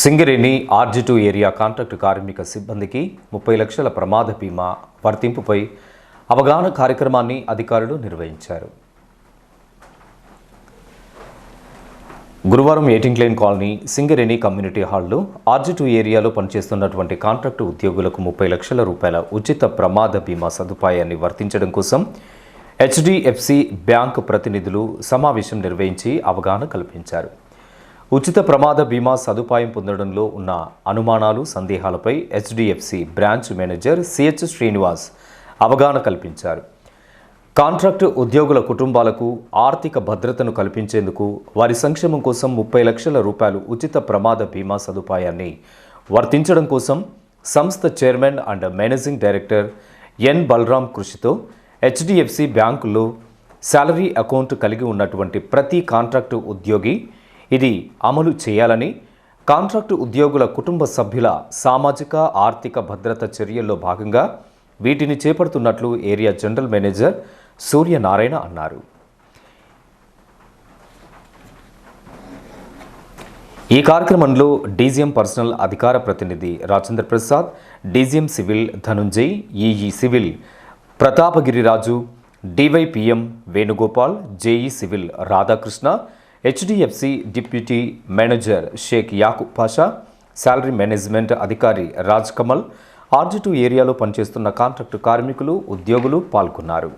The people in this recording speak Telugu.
Singareni R G two two area contract కార్మిక సిబ్బందికి ముప్పై లక్షల ప్రమాద బీమా వర్తింపుపై అవగాహన కార్యక్రమాన్ని అధికారులు నిర్వహించారు. గురువారం eighteen line colony Singareni community హాల్లో ఆర్జిటు టూ ఏరియాలో పనిచేస్తున్నటువంటి కాంట్రాక్టు ఉద్యోగులకు ముప్పై లక్షల రూపాయల ఉచిత ప్రమాద బీమా సదుపాయాన్ని వర్తించడం కోసం హెచ్డిఎఫ్సి బ్యాంకు ప్రతినిధులు సమావేశం నిర్వహించి అవగాహన కల్పించారు. ఉచిత ప్రమాద బీమా సదుపాయం పొందడంలో ఉన్న అనుమానాలు సందేహాలపై HDFC branch manager C H Srinivas అవగాహన కల్పించారు. కాంట్రాక్టు ఉద్యోగుల కుటుంబాలకు ఆర్థిక భద్రతను కల్పించేందుకు వారి సంక్షేమం కోసం ముప్పై లక్షల రూపాయలు ఉచిత ప్రమాద బీమా సదుపాయాన్ని వర్తించడం కోసం సంస్థ chairman and managing director N Balaram కృషితో హెచ్డిఎఫ్సి బ్యాంకులో శాలరీ అకౌంట్ కలిగి ఉన్నటువంటి ప్రతి కాంట్రాక్టు ఉద్యోగి ఇది అమలు చేయాలని కాంట్రాక్టు ఉద్యోగుల కుటుంబ సభ్యుల సామాజిక ఆర్థిక భద్రత చర్యల్లో భాగంగా వీటిని చేపడుతున్నట్లు ఏరియా జనరల్ మేనేజర్ సూర్యనారాయణ అన్నారు. ఈ కార్యక్రమంలో డీజీఎం పర్సనల్ అధికార ప్రతినిధి Rajendra Prasad DGM civil Dhanunjay EE civil Prathapagiriraju DYPM Venugopal JE civil Radhakrishna HDFC deputy manager Sheikh Yakub Pasha salary management అధికారి రాజ్ కమల్ ఆర్జీ టూ ఏరియాలో పనిచేస్తున్న కాంట్రాక్టు కార్మికులు ఉద్యోగులు పాల్గొన్నారు.